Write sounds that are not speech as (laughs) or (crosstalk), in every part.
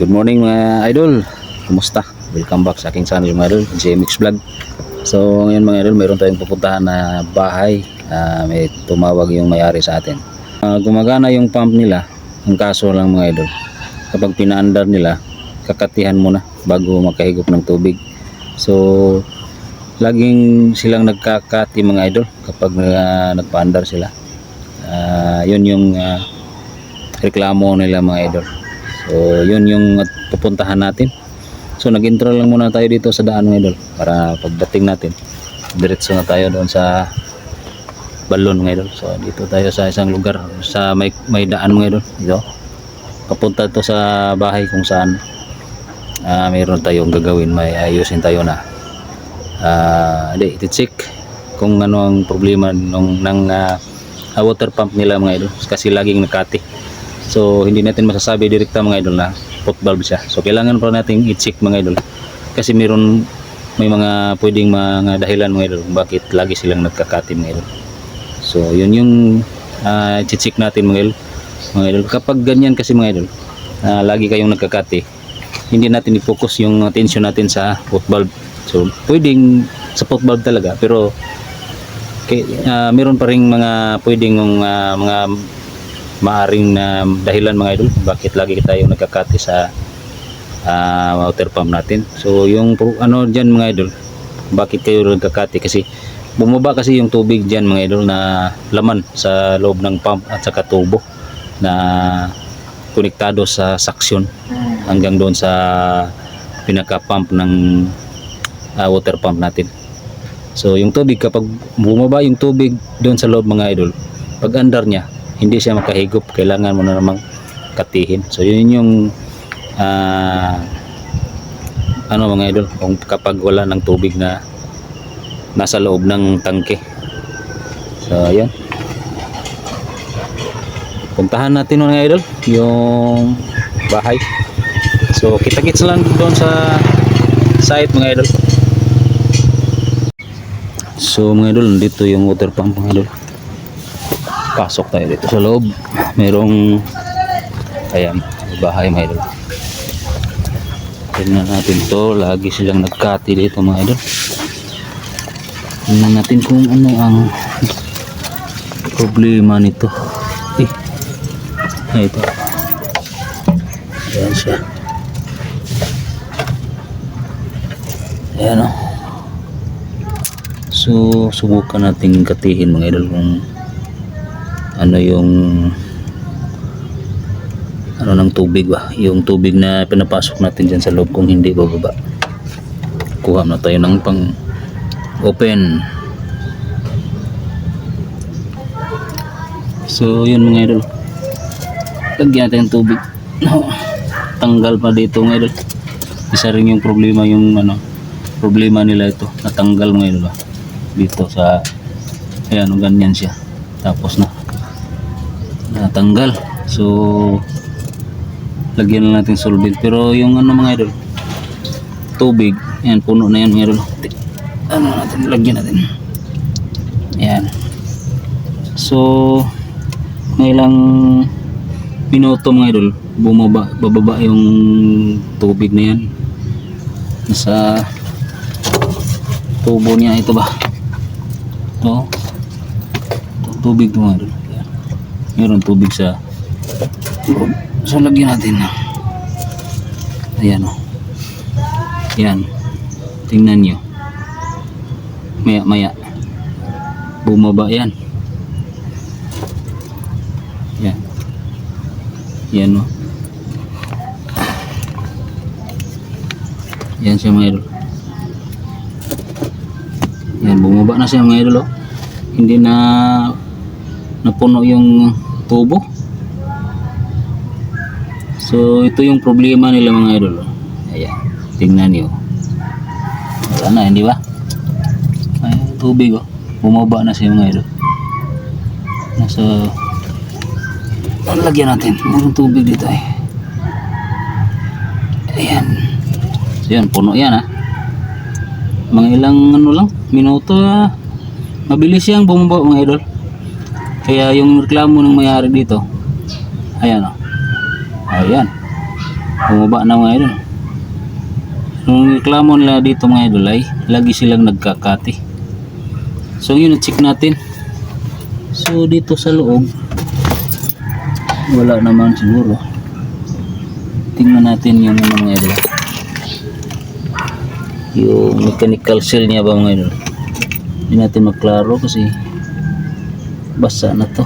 Good morning mga idol. Kumusta? Welcome back sa aking channel mga idol, GMX Vlog. So ngayon mga idol, mayroon tayong pupuntahan na bahay. Ah, may tumawag yung may-ari sa atin. Ah, gumagana yung pump nila. Ang kaso lang mga idol, kapag pinaandar nila, kakatihan muna bago makahigop ng tubig. So laging silang nagkakati mga idol kapag ah, nagpaandar sila. Ah, yun yung ah, reklamo nila mga idol. So, yun yung pupuntahan natin. So, nag-intro lang muna tayo dito sa daan mga idol para pagdating natin, diretso na tayo doon sa balon mga idol. So, dito tayo sa isang lugar sa may, may daan mga idol. Dito. Papunta to sa bahay kung saan ah mayroon tayong gagawin. May ayusin tayo na ah hindi, iti-check kung ano ang problema nung, ng ah, water pump nila mga idol kasi laging nakati. So hindi natin masasabi direkta mga idol na pot valve siya. So kailangan pa nating i-check mga idol. Kasi meron may mga pwedeng mga dahilan mga idol bakit lagi silang nagkakati mga idol. So yun yung uh, check natin mga idol. Mga idol kapag ganyan kasi mga idol, ah, lagi kayong nagkakati, hindi natin i-focus yung attention natin sa pot valve. So pwedeng sa pot valve talaga pero kay, ah, meron pa ring mga pwedeng mga mga maaring na dahilan mga idol bakit lagi tayo nagkakati sa ah, water pump natin. So yung ano diyan mga idol, bakit kayo nagkakati kasi bumaba kasi yung tubig diyan mga idol na laman sa loob ng pump at saka tubo na konektado sa suction hanggang doon sa pinaka-pump ng ah, water pump natin. So yung tubig kapag bumaba yung tubig doon sa loob mga idol, pag andar niya, hindi siya makahigop, kailangan mo na namang katihin. So yun yung ah, ano mga idol, kung kapag wala ng tubig na nasa loob ng tangke. So ayan. Puntahan natin mga idol yung bahay. So kita-kits lang doon sa site mga idol. So mga idol, dito yung water pump mga idol. Pasok tayo dito sa loob. Merong ayan, bahay mga idol. Tingnan natin to, lagi silang nagkati dito mga idol. Tingnan natin kung ano ang problema nito. Eh, ito. Ayan siya. Ayan o. So, subukan nating katihin mga idol kung ano yung ano ng tubig ba? Yung tubig na pinapasok natin dyan sa loob kung hindi bababa. Kuha na tayo ng pang open. So yun mga idol. Lagyan natin tubig. No, tanggal pa dito mga idol. Isa rin yung problema yung ano problema nila ito. Natanggal mga idol dito sa ayan ganyan siya. Tapos na natanggal. So lagyan na natin solvent. Pero yung ano mga idol tubig yan puno na yan mga idol. Ano natin lagyan natin. Yan so may ilang minuto mga idol bumaba bababa yung tubig na yan. Nasa tubo niya. Ito ba? Ito tubig mga idol. Meron tubig sa So lagyan natin na. Ayan o. Yan. Tingnan nyo. Maya maya. Bumaba yan. Yan. Yan o. Yan siya mga idol. Yan, bumaba na siya mga idol o. Hindi na napuno yung tubo. So, ito yung problema nila mga idol. Ayan, tingnan niyo. Wala na, hindi ba? Ay, tubig oh. Bumaba na siya mga idol. Nasa... Lagyan natin? Mayroong tubig dito eh. Ayan. So, yan, puno yan ha. Mga ilang ano lang, minuto ah. Mabilis siyang bumaba mga idol. Kaya yung reklamo ng mayari dito, ayan oh. Ayan. bumaba na mga idol. Ang reklamo nila dito mga idol ay lagi silang nagkakati. So yun check natin. So dito sa loob wala naman siguro. Tingnan natin yung mga idol. Yung mechanical seal niya ba mga idol? Hindi natin maklaro kasi basa na to.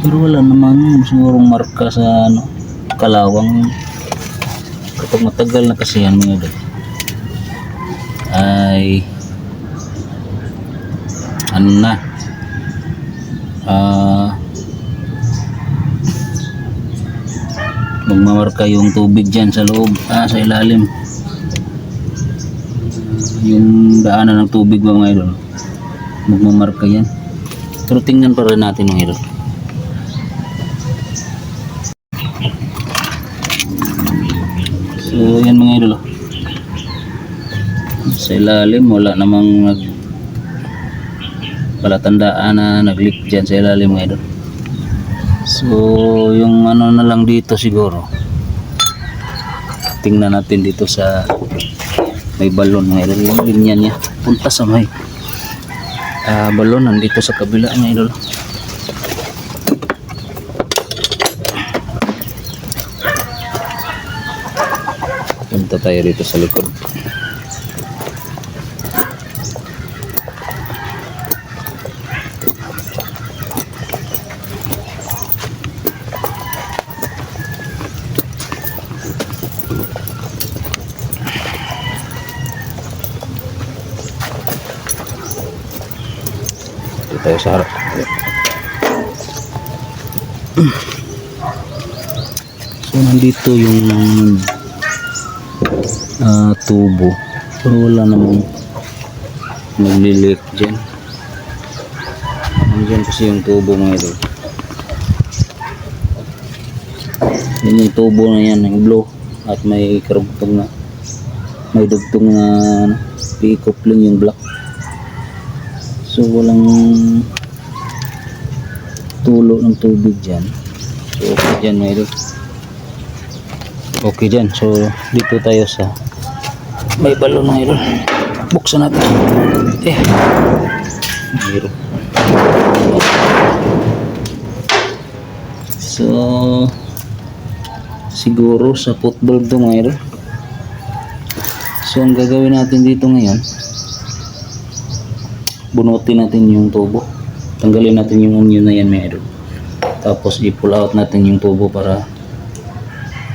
Pero wala naman sigurong marka sa ano kalawang. Kapag matagal na kasi yan mga idol ay ano na ah magmamarka yung tubig dyan sa loob ah, sa ilalim. Yung daanan ng tubig ba mga idol? Magmamarka yan pero tingnan pa rin natin mga idol so yan mga idol sa ilalim wala namang nag palatandaan na nag-leak dyan sa ilalim mga idol so yung ano na lang dito siguro. Tingnan natin dito sa may balon mga idol yung linya niya. Punta sa may ah, balon nandito sa kabila mga idol. Punta tayo dito sa likod tayo sa harap. So, nandito yung ah, tubo. Pero wala namang naglilik dyan. Nandyan kasi yung tubo mga idol. Yan yung tubo na yan, yung blue. At may karugtong na may dugtong na ano, p-coupling yung black. So walang tulo ng tubig dyan. So okay dyan mga. Okay dyan. So dito tayo sa may balon mga idol. Buksan natin. Eh. Mayroon. So siguro sa football to mga. So ang gagawin natin dito ngayon bunutin natin yung tubo tanggalin natin yung onion na yan mga tapos i-pull out natin yung tubo para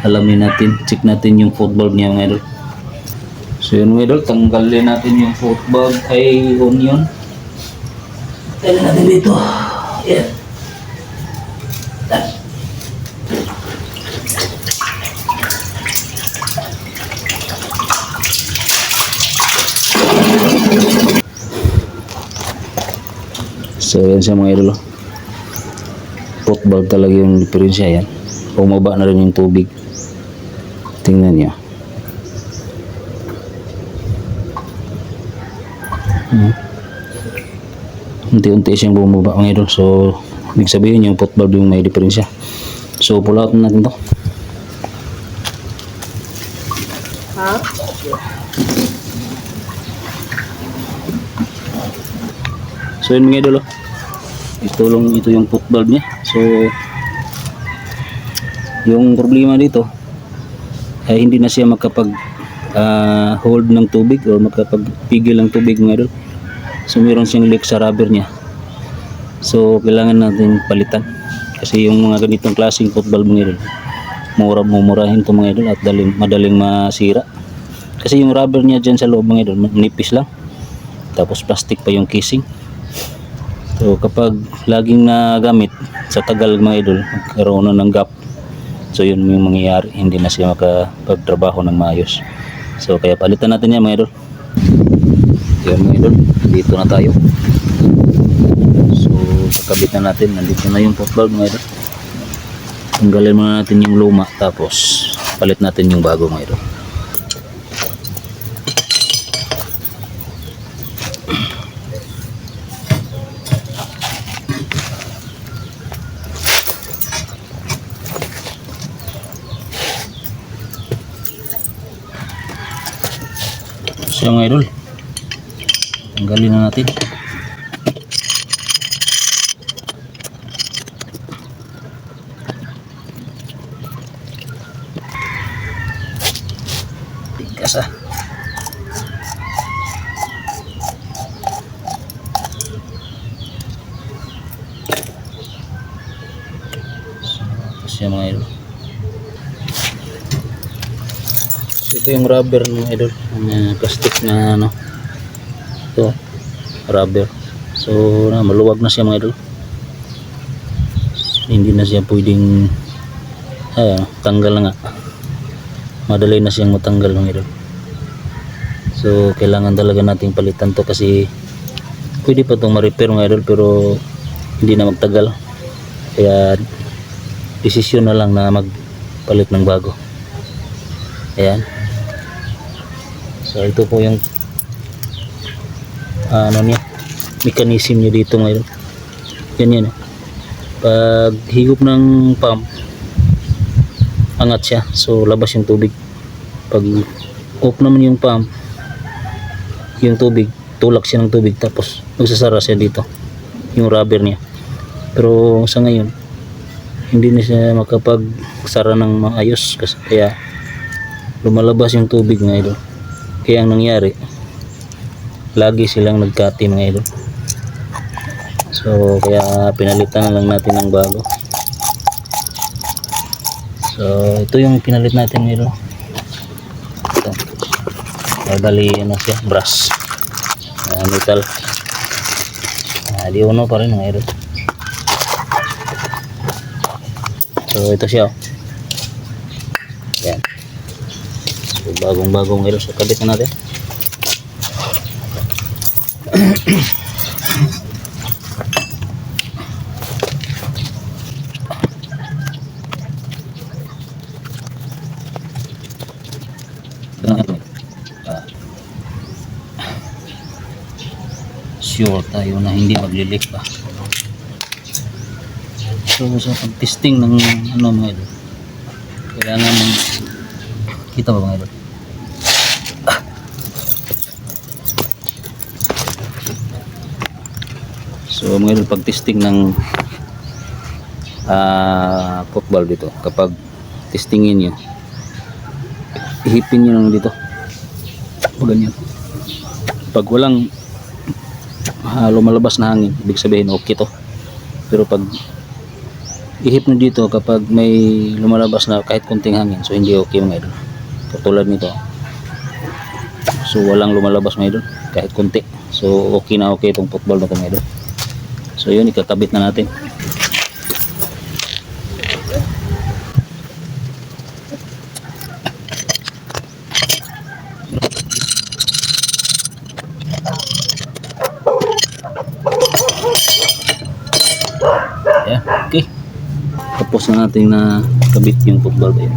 alamin natin check natin yung foot bulb niya mga idol so yun mga tanggalin natin yung foot bulb. Ay onion. Tanggalin natin dito. Yan So yan siya mga idolo. Pot bulb talaga yung diferensya yan. Bumaba na rin yung tubig. Tingnan niyo. Hmm. Unti-unti siyang bumaba mga idol. So, ibig sabihin yung pot bulb yung may diferensya. So, pull out na natin to. So yun mga idol oh. Ito yung foot valve niya. So yung problema dito ay hindi na siya makapag ah, hold ng tubig or makapagpigil ng tubig mga. So meron siyang leak sa rubber niya. So kailangan natin palitan kasi yung mga ganitong klaseng foot valve mga idol mura mumurahin to mga idol at daling, madaling masira. Kasi yung rubber niya dyan sa loob mga idol nipis lang. Tapos plastic pa yung casing. So kapag laging nagamit sa tagal mga idol, magkaroon na ng gap. So yun yung mangyayari, hindi na siya makapagtrabaho ng maayos. So kaya palitan natin yan mga idol. Yan mga idol, dito na tayo. So kakabit na natin, nandito na yung pot valve mga idol. Tanggalin muna natin yung luma tapos palit natin yung bago mga idol. Siya mga idol. Tanggalin na natin. Tigas ah. Siya mga idol. Ito yung rubber ng idol. Ang uh, plastic na ano. Ito. Rubber. So, na, maluwag na siya mga idol. So, hindi na siya pwedeng ah, tanggal na nga. Madali na siyang matanggal mga idol. So, kailangan talaga nating palitan to kasi pwede pa itong ma-repair mga idol pero hindi na magtagal. Kaya desisyon na lang na magpalit ng bago. Ayan. So ito po yung ah, ano niya, mechanism niya dito ngayon. Yan yan. eh. Pag higop ng pump, angat siya. So labas yung tubig. Pag off naman yung pump, yung tubig, tulak siya ng tubig tapos magsasara siya dito. Yung rubber niya. Pero sa ngayon, hindi na siya makapagsara ng maayos kasi kaya lumalabas yung tubig mga kaya ang nangyari. Lagi silang nagkati mga idol. So kaya pinalitan na lang natin ng bago. So ito yung pinalit natin mga idol. Ito. Bali ano siya? Brass. Ah, metal. Ah, di uno pa rin mga idol. So ito siya. oh. Yan. So bagong bagong ngayon sa kabit na natin. Sure tayo na hindi maglilik pa. So sa pag-testing ng ano mga idol. Kailangan ng kita ba mga idol? So mga idol pag-testing ng ah football dito kapag testingin nyo ihipin nyo lang dito. Pag ganyan. Pag walang ah, lumalabas na hangin ibig sabihin okay to. Pero pag ihip nyo dito kapag may lumalabas na kahit kunting hangin so hindi okay mga idol. Katulad nito. So walang lumalabas mga idol kahit kunti so okay na okay itong football na ito mga idol so yun ikakabit na natin yeah, okay tapos na natin na kabit yung football ba yun.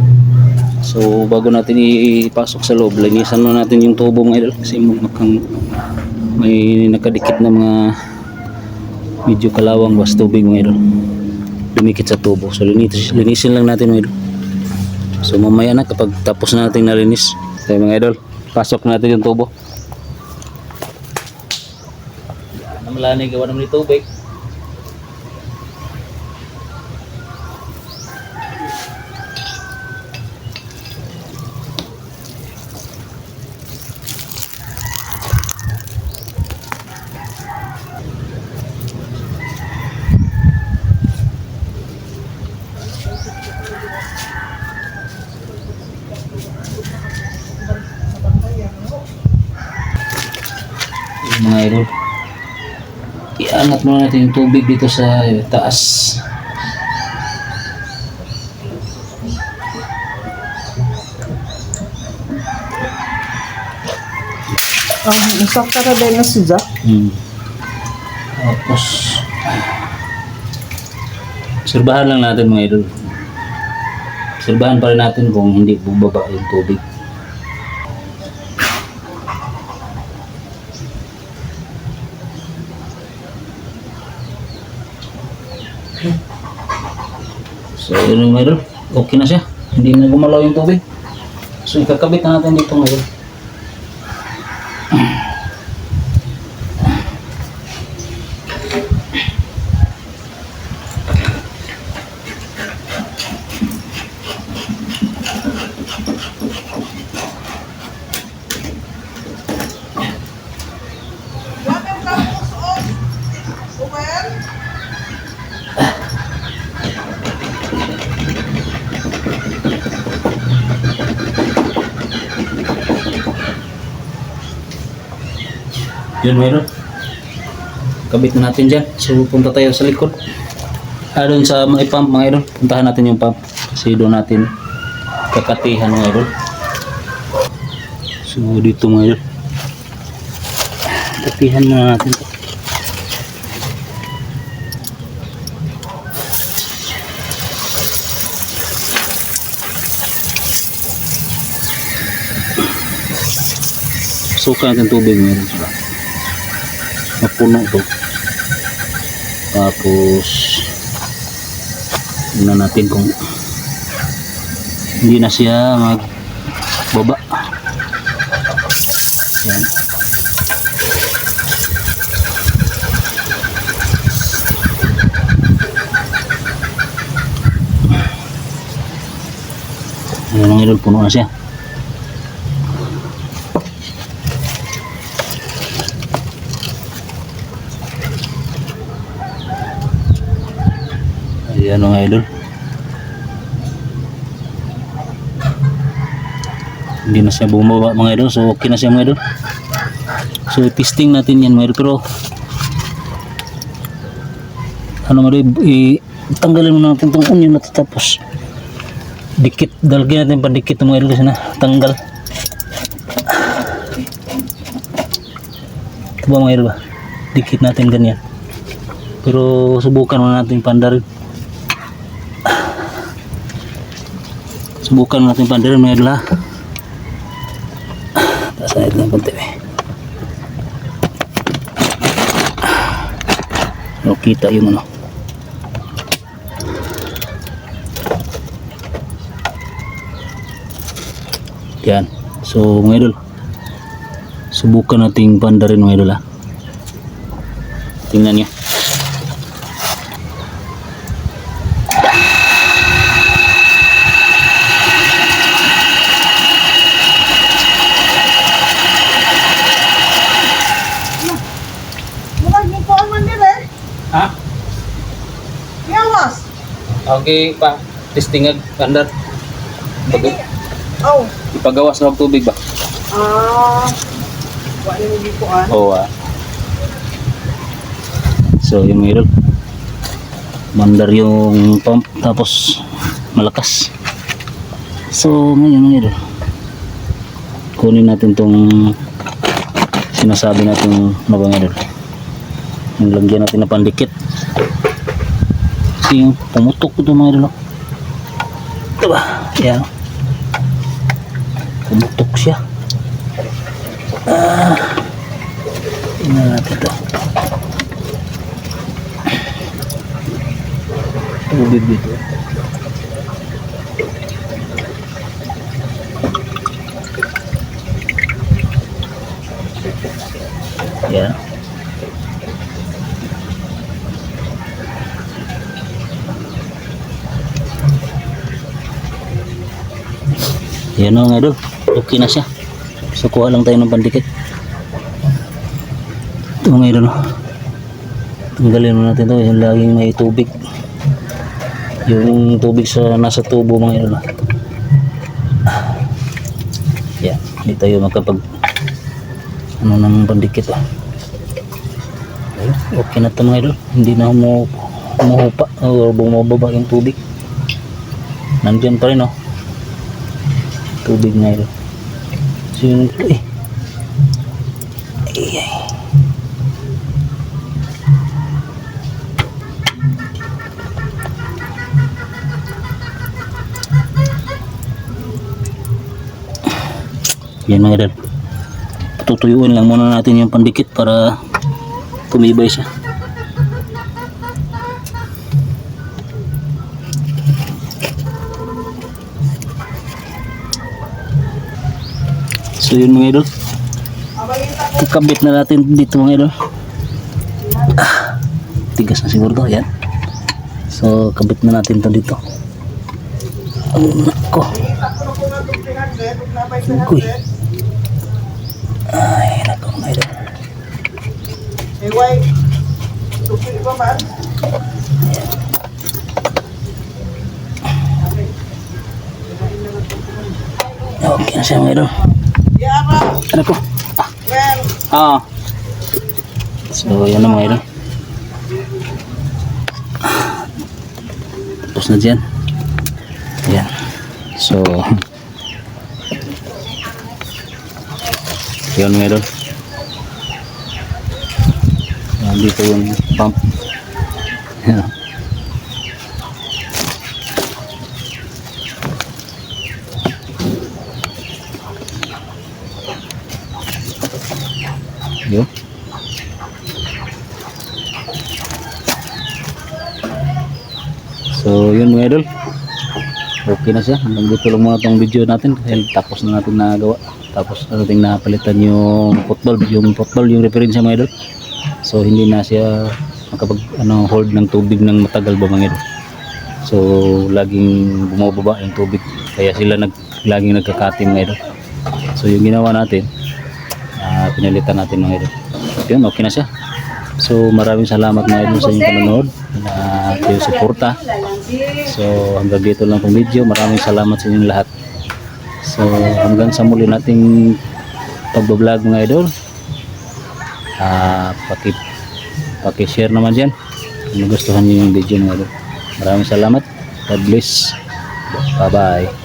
So bago natin ipasok sa loob, linisan muna natin yung tubo mga idol kasi mukhang may nakadikit na mga medyo kalawang was tubig mga idol. Dumikit sa tubo. So linis, linisin lang natin mga idol. So mamaya na kapag tapos na natin nalinis. Okay mga idol, pasok natin yung tubo. Namalanig gawa naman yung tubig. Yung mga idol. Natin yung tubig dito sa taas. Ah, sakta na din na siya. Hmm. Tapos, obserbahan lang natin mga idol. Obserbahan pa rin natin kung hindi bubaba yung tubig. Yung mga idol. Okay na siya. Hindi na gumalaw yung tubig. So, ikakabit na natin dito mga Yun meron. Kabit na natin dyan. So punta tayo sa likod. Ah, doon sa mga pump mga idol. Puntahan natin yung pump. Kasi doon natin kakatihan mga idol. So dito mga idol. Katihan muna natin. Suka natin tubig meron sila. Mapuno to. Tapos tingnan natin kung hindi na siya magbaba. Yan. Ayan ang idol, puno na siya. Ayan mga idol. Hindi na siya bumaba mga idol. So okay na siya mga idol. So testing natin yan mga idol. Pero ano mga idol, tanggalin muna natin itong onion na to, tapos dikit. Dalagyan natin pandikit mga idol kasi na tanggal. Ito ba mga idol ba? Dikit natin ganyan. Pero subukan muna natin pandarin. Subukan natin pandarin mga idol ha. Taas natin ng konti eh. O, kita yung ano. Yan. So, mga idol. Subukan nating pandarin mga idol ha. Tingnan niyo. Murag ni ko man nila eh. Ha? Yawas. Okay pa. Testing ag pandar. Dili. Oh. Ipagawas na tubig ba? Ah. Wa ni mo gikuan. Oo ah. So yung idol. Mandar yung pump tapos malakas. So ngayon mga idol. Kunin natin tong sinasabi natin mga idol. Yung lagyan natin na pandikit. Kasi yung pumutok ito mga idol. Ito ba? Yan. Pumutok siya. Ah. Tingnan natin ito. Tubig dito. Yan. Yan o nga idol. Okay na siya. So kuha lang tayo ng pandikit. Ito mga idol. oh. Tanggalin mo natin ito. Yung laging may tubig. Yung tubig sa nasa tubo mga idol. Yan. Hindi tayo magkapag ano ng pandikit. Oh. Okay na ito mga idol. Hindi na humu humuhupa o bumababa yung tubig. Nandiyan pa rin oh. Tubig nga idol. So yun ito eh. Ay, ay. Yan mga idol. Tutuyuin lang muna natin yung pandikit para tumibay siya. So yun mga idol. Kakabit na natin dito mga idol. Ah, tigas na siguro to. Yan. So kabit na natin to dito. Oh, nako. Uy. Ay, nako mga idol. Why? Tukil ba man? Okay na siya mga idol. Ano ko? Well, Ah. So, yan na mga idol. Tapos na dyan. Yan. So, (laughs) yun mga idol. Dito yung pump. Yan. Yun. So, yun mga idol. Okay na siya. Hanggang dito lang muna tong video natin dahil tapos na natin nagawa. Tapos na natin napalitan yung football, yung football, yung referensya mga idol. So, hindi na siya makapag ano, hold ng tubig ng matagal ba mga idol. So, laging bumababa yung tubig. Kaya sila nag, laging nagkakati mga idol. So, yung ginawa natin, ah, pinalitan natin mga idol. Yun, okay na siya. So, maraming salamat mga idol sa inyong panonood na kayo suporta. So, hanggang dito lang pong video. Maraming salamat sa inyong lahat. So, hanggang sa muli nating pagbablog mga idol. Ah, paki paki-share naman diyan. Kung nagustuhan niyo yung video mga idol. Maraming salamat. God bless. Bye-bye.